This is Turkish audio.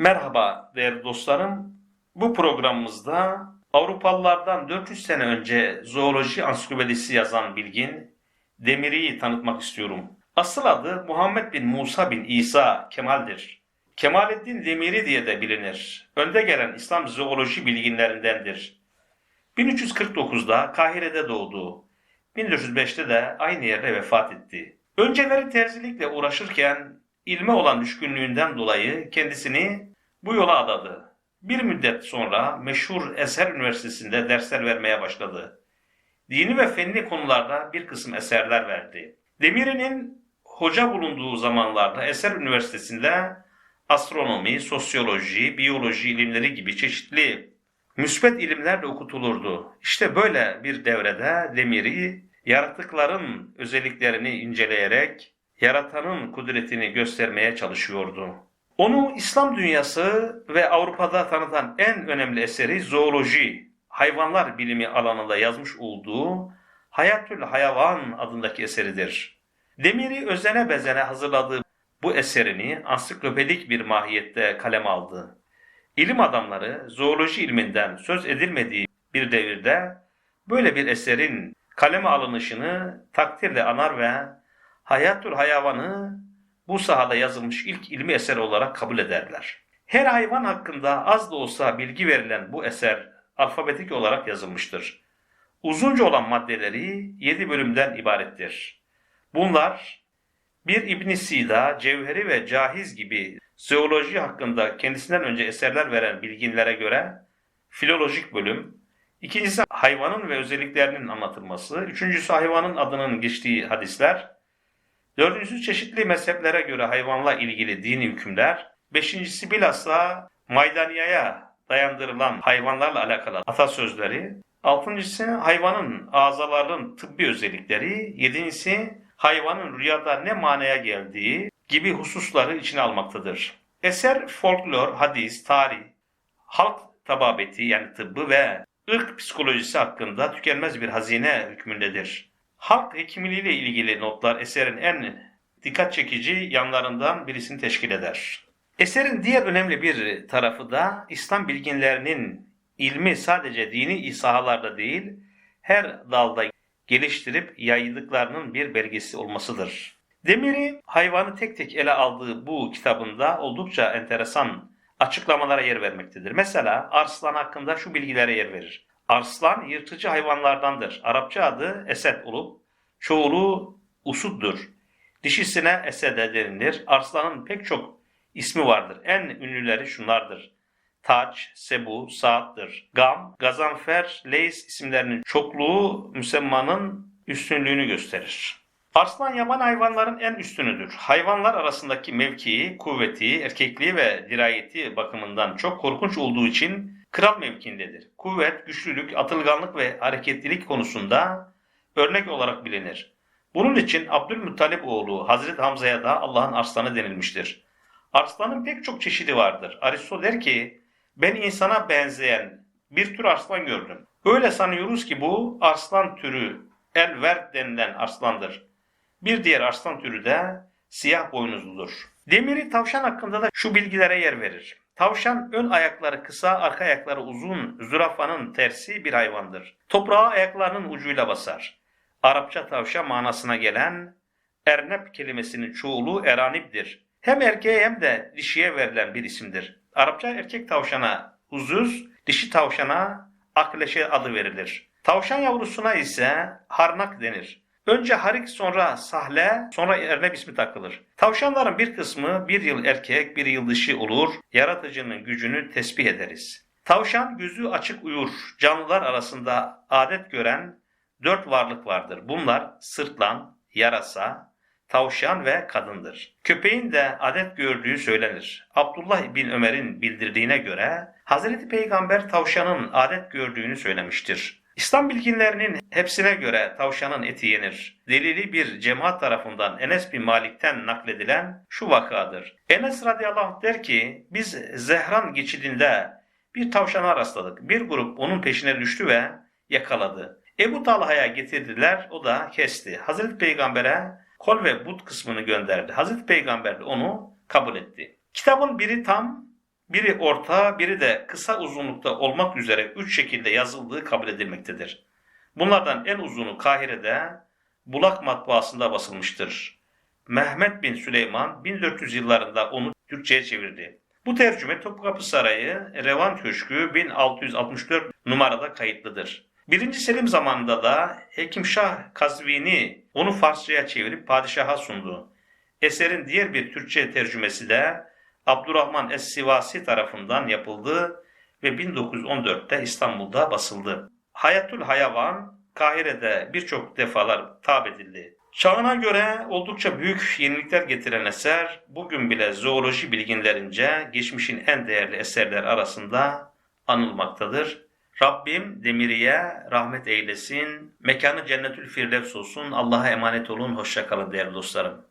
Merhaba değerli dostlarım. Bu programımızda Avrupalılardan 400 sene önce zooloji ansiklopedisi yazan bilgin Demiri'yi tanıtmak istiyorum. Asıl adı Muhammed bin Musa bin İsa Kemal'dir. Kemalettin Demiri diye de bilinir. Önde gelen İslam zooloji bilginlerindendir. 1349'da Kahire'de doğdu. 1405'te de aynı yerde vefat etti. Önceleri terzilikle uğraşırken ilme olan düşkünlüğünden dolayı kendisini bu yola adadı. Bir müddet sonra meşhur Eser Üniversitesi'nde dersler vermeye başladı. Dini ve fenli konularda bir kısım eserler verdi. Demiri'nin hoca bulunduğu zamanlarda Eser Üniversitesi'nde astronomi, sosyoloji, biyoloji ilimleri gibi çeşitli müsbet ilimler de okutulurdu. İşte böyle bir devrede Demiri yaratıkların özelliklerini inceleyerek yaratanın kudretini göstermeye çalışıyordu. Onu İslam dünyası ve Avrupa'da tanıtan en önemli eseri zooloji, hayvanlar bilimi alanında yazmış olduğu Hayatül Hayvan adındaki eseridir. Demiri özene bezene hazırladığı bu eserini ansiklopedik bir mahiyette kaleme aldı. İlim adamları zooloji ilminden söz edilmediği bir devirde böyle bir eserin kaleme alınışını takdirle anar ve Hayatül Hayvanı bu sahada yazılmış ilk ilmi eser olarak kabul ederler. Her hayvan hakkında az da olsa bilgi verilen bu eser alfabetik olarak yazılmıştır. Uzunca olan maddeleri 7 bölümden ibarettir. Bunlar bir İbn Sida, Cevheri ve Cahiz gibi zooloji hakkında kendisinden önce eserler veren bilginlere göre filolojik bölüm, ikincisi hayvanın ve özelliklerinin anlatılması, üçüncüsü hayvanın adının geçtiği hadisler, dördüncüsü çeşitli mezheplere göre hayvanla ilgili dini hükümler, beşincisi bilhassa maydaniyaya dayandırılan hayvanlarla alakalı atasözleri, altıncısı hayvanın azalarının tıbbi özellikleri, yedincisi hayvanın rüyada ne manaya geldiği gibi hususları içine almaktadır. Eser folklor, hadis, tarih, halk tababeti yani tıbbı ve ırk psikolojisi hakkında tükenmez bir hazine hükmündedir. Halk hekimliğiyle ilgili notlar eserin en dikkat çekici yanlarından birisini teşkil eder. Eserin diğer önemli bir tarafı da İslam bilginlerinin ilmi sadece dini sahalarda değil, her dalda geliştirip yaydıklarının bir belgesi olmasıdır. Demiri hayvanı tek tek ele aldığı bu kitabında oldukça enteresan açıklamalara yer vermektedir. Mesela arslan hakkında şu bilgilere yer verir. Arslan yırtıcı hayvanlardandır. Arapça adı esed olup çoğulu usuddur. Dişisine esede denilir. Arslanın pek çok ismi vardır. En ünlüleri şunlardır. Taç, Sebu, Saat'tır. Gam, Gazanfer, Leys isimlerinin çokluğu müsemmanın üstünlüğünü gösterir. Arslan yaban hayvanların en üstünüdür. Hayvanlar arasındaki mevkii, kuvveti, erkekliği ve dirayeti bakımından çok korkunç olduğu için kral mevkiindedir. Kuvvet, güçlülük, atılganlık ve hareketlilik konusunda örnek olarak bilinir. Bunun için Abdülmuttalip oğlu Hazreti Hamza'ya da Allah'ın arslanı denilmiştir. Arslanın pek çok çeşidi vardır. Aristo der ki, ben insana benzeyen bir tür arslan gördüm. Öyle sanıyoruz ki bu arslan türü elvert denilen arslandır. Bir diğer arslan türü de siyah boynuzludur. Demiri tavşan hakkında da şu bilgilere yer verir. Tavşan ön ayakları kısa, arka ayakları uzun, zürafanın tersi bir hayvandır. Toprağa ayaklarının ucuyla basar. Arapça tavşan manasına gelen ernep kelimesinin çoğulu eranipdir. Hem erkeğe hem de dişiye verilen bir isimdir. Arapça erkek tavşana uzuz, dişi tavşana akleşe adı verilir. Tavşan yavrusuna ise harnak denir. Önce harik sonra sahle sonra ernep ismi takılır. Tavşanların bir kısmı bir yıl erkek bir yıl dişi olur. Yaratıcının gücünü tesbih ederiz. Tavşan gözü açık uyur. Canlılar arasında adet gören dört varlık vardır. Bunlar sırtlan, yarasa, tavşan ve kadındır. Köpeğin de adet gördüğü söylenir. Abdullah bin Ömer'in bildirdiğine göre Hazreti Peygamber tavşanın adet gördüğünü söylemiştir. İslam bilginlerinin hepsine göre tavşanın eti yenir. Delili bir cemaat tarafından Enes bin Malik'ten nakledilen şu vakadır. Enes radıyallahu der ki biz Zehran geçidinde bir tavşana rastladık. Bir grup onun peşine düştü ve yakaladı. Ebu Talha'ya getirdiler o da kesti. Hazreti Peygamber'e kol ve but kısmını gönderdi. Hazreti Peygamber de onu kabul etti. Kitabın biri tam, biri orta, biri de kısa uzunlukta olmak üzere üç şekilde yazıldığı kabul edilmektedir. Bunlardan en uzunu Kahire'de Bulak matbaasında basılmıştır. Mehmet bin Süleyman 1400 yıllarında onu Türkçe'ye çevirdi. Bu tercüme Topkapı Sarayı Revan Köşkü 1664 numarada kayıtlıdır. 1. Selim zamanında da Hekimşah Kazvini onu Farsçaya çevirip padişaha sundu. Eserin diğer bir Türkçe tercümesi de Abdurrahman Es-Sivasi tarafından yapıldı ve 1914'te İstanbul'da basıldı. Hayatul Hayavan Kahire'de birçok defalar tab edildi. Çağına göre oldukça büyük yenilikler getiren eser bugün bile zooloji bilginlerince geçmişin en değerli eserler arasında anılmaktadır. Rabbim Demiri'ye rahmet eylesin. Mekanı cennetül firdevs olsun. Allah'a emanet olun. Hoşça kalın değerli dostlarım.